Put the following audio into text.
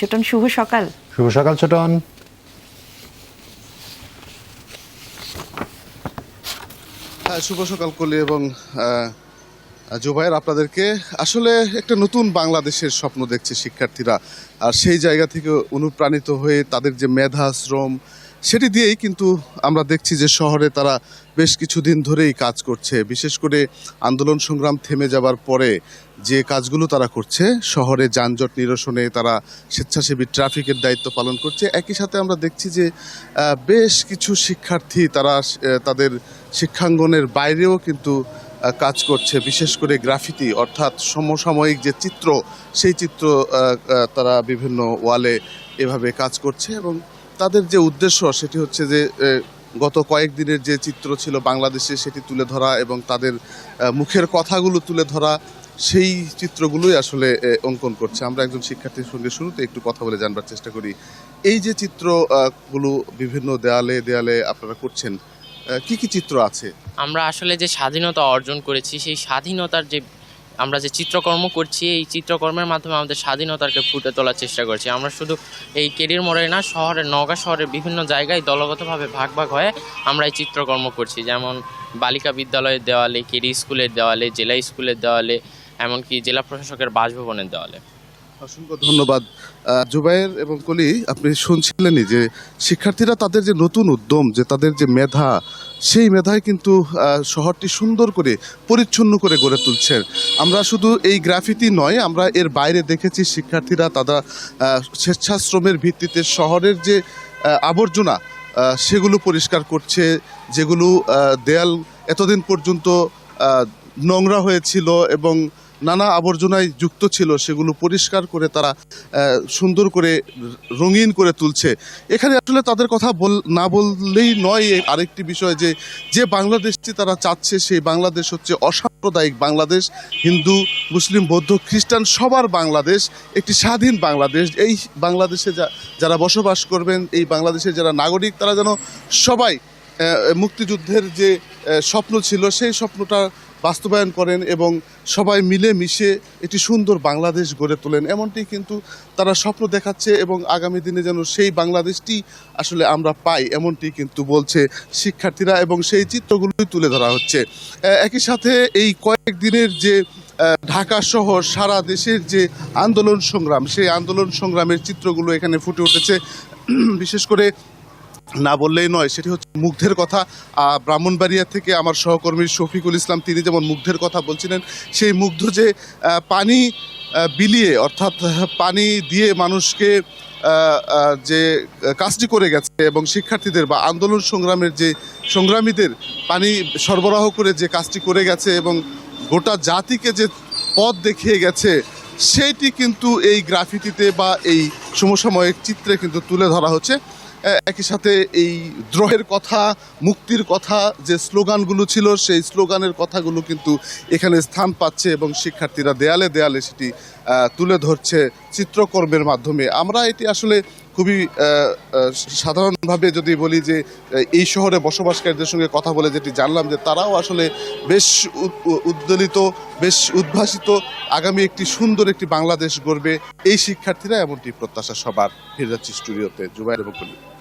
ছোটন শুভ সকাল। শুভ সকাল ছোটন। হ্যাঁ, শুভ সকাল কলি এবং জুবাইর আপনাদেরকে। আসলে একটা নতুন বাংলাদেশের স্বপ্ন দেখছে শিক্ষার্থীরা। আর সেই জায়গা থেকে অনুপ্রাণিত হয়ে তাদের যে মেধা শ্রম সেটি দিয়েই কিন্তু আমরা দেখছি যে শহরে তারা বেশ কিছুদিন ধরেই কাজ করছে। বিশেষ করে আন্দোলন সংগ্রাম থেমে যাবার পরে যে কাজগুলো তারা করছে, শহরে যানজট নিরসনে তারা স্বেচ্ছাসেবী ট্রাফিকের দায়িত্ব পালন করছে। একই সাথে আমরা দেখছি যে বেশ কিছু শিক্ষার্থী তারা তাদের শিক্ষাঙ্গনের বাইরেও কিন্তু কাজ করছে। বিশেষ করে গ্রাফিতি অর্থাৎ সমসাময়িক যে চিত্র, সেই চিত্র তারা বিভিন্ন ওয়ালে এভাবে কাজ করছে এবং তাদের যে উদ্দেশ্য, সেটি হচ্ছে যে গত কয়েকদিনের যে চিত্র ছিল বাংলাদেশে, সেটি তুলে ধরা এবং তাদের মুখের কথাগুলো তুলে ধরা, সেই চিত্রগুলোই আসলে অঙ্কন করছে। আমরা একজন শিক্ষার্থীর সঙ্গে শুরুতে একটু কথা বলে জানবার চেষ্টা করি। এই যে চিত্রগুলো বিভিন্ন দেয়ালে দেয়ালে আপনারা করছেন কি কি চিত্র আছে? আমরা আসলে যে স্বাধীনতা অর্জন করেছি, সেই স্বাধীনতার যে আমরা যে চিত্রকর্ম করছি, এই চিত্রকর্মের মাধ্যমে আমাদের স্বাধীনতাকে ফুটে তোলার চেষ্টা করছি। আমরা শুধু এই কেরির মোড়ে না শহরের নওগাঁ শহরের বিভিন্ন জায়গায় দলগতভাবে ভাগ ভাগ হয়ে আমরা এই চিত্রকর্ম করছি। যেমন বালিকা বিদ্যালয়ের দেওয়ালে কেরি স্কুলের দেওয়ালে, জেলা স্কুলের দেওয়ালে, এমনকি জেলা প্রশাসকের বাসভবনের দেওয়ালে। অসংখ্য ধন্যবাদ। জুবাইর এবং কলি, আপনি শুনছিলেনই যে শিক্ষার্থীরা তাদের যে নতুন উদ্যম, যে তাদের যে মেধা সেই মেধায় কিন্তু শহরটি সুন্দর করে, পরিচ্ছন্ন করে গড়ে তুলছেন। আমরা শুধু এই গ্রাফিতি নয়, আমরা এর বাইরে দেখেছি শিক্ষার্থীরা তারা স্বেচ্ছাশ্রমের ভিত্তিতে শহরের যে আবর্জনা সেগুলো পরিষ্কার করছে, যেগুলো দেয়াল এতদিন পর্যন্ত নোংরা হয়েছিল এবং নানা আবর্জনায় যুক্ত ছিল, সেগুলো পরিষ্কার করে তারা সুন্দর করে রঙিন করে তুলছে। এখানে আসলে তাদের কথা বল, না বললেই নয় আরেকটি বিষয় যে যে বাংলাদেশটি তারা চাচ্ছে সেই বাংলাদেশ হচ্ছে অসাম্প্রদায়িক বাংলাদেশ, হিন্দু, মুসলিম, বৌদ্ধ, খ্রিস্টান, সবার বাংলাদেশ, একটি স্বাধীন বাংলাদেশ। এই বাংলাদেশে যা, যারা বসবাস করবেন, এই বাংলাদেশের যারা নাগরিক, তারা যেন সবাই মুক্তিযুদ্ধের যে স্বপ্ন ছিল, সেই স্বপ্নটা বাস্তবায়ন করেন এবং সবাই মিলে মিশে একটি সুন্দর বাংলাদেশ গড়ে তোলেন। এমনটি কিন্তু তারা স্বপ্ন দেখাচ্ছে এবং আগামী দিনে যেন সেই বাংলাদেশটি আসলে আমরা পাই, এমনটি কিন্তু বলছে শিক্ষার্থীরা এবং সেই চিত্রগুলোই তুলে ধরা হচ্ছে। একই সাথে এই কয়েক দিনের যে ঢাকা শহর, সারা দেশের যে আন্দোলন সংগ্রাম, সেই আন্দোলন সংগ্রামের চিত্রগুলো এখানে ফুটে উঠেছে। বিশেষ করে না বললেই নয়, সেটি হচ্ছে মুগ্ধের কথা। ব্রাহ্মণবাড়িয়া থেকে আমার সহকর্মী শফিকুল ইসলাম, তিনি যেমন মুগ্ধের কথা বলছিলেন, সেই মুগ্ধ যে পানি বিলিয়ে, অর্থাৎ পানি দিয়ে মানুষকে যে, কাজটি করে গেছে এবং শিক্ষার্থীদের বা আন্দোলন সংগ্রামের যে, সংগ্রামীদের পানি সরবরাহ করে যে কাজটি করে গেছে এবং গোটা জাতিকে যে পথ দেখিয়ে গেছে সেইটি কিন্তু এই গ্রাফিতিতে বা এই সমসাময়িক চিত্রে কিন্তু তুলে ধরা হচ্ছে। একই সাথে এই দ্রোহের কথা, মুক্তির কথা যে স্লোগানগুলো ছিল, সেই স্লোগানের কথাগুলো কিন্তু এখানে স্থান পাচ্ছে এবং শিক্ষার্থীরা দেয়ালে দেয়ালে সেটি তুলে ধরছে চিত্রকর্মের মাধ্যমে। আমরা এটি আসলে খুবই সাধারণভাবে যদি বলি যে এই শহরে বসবাসকারীদের সঙ্গে কথা বলে যেটি জানলাম যে, তারাও আসলে বেশ উদ- উ- উদ্বেলিত, বেশ উদ্ভাসিত, আগামী একটি সুন্দর একটি বাংলাদেশ গড়বে। এই শিক্ষার্থীরা এমনটি প্রত্যাশা সবার। ফিরে যাচ্ছি স্টুডিওতে জুবাইর এবং।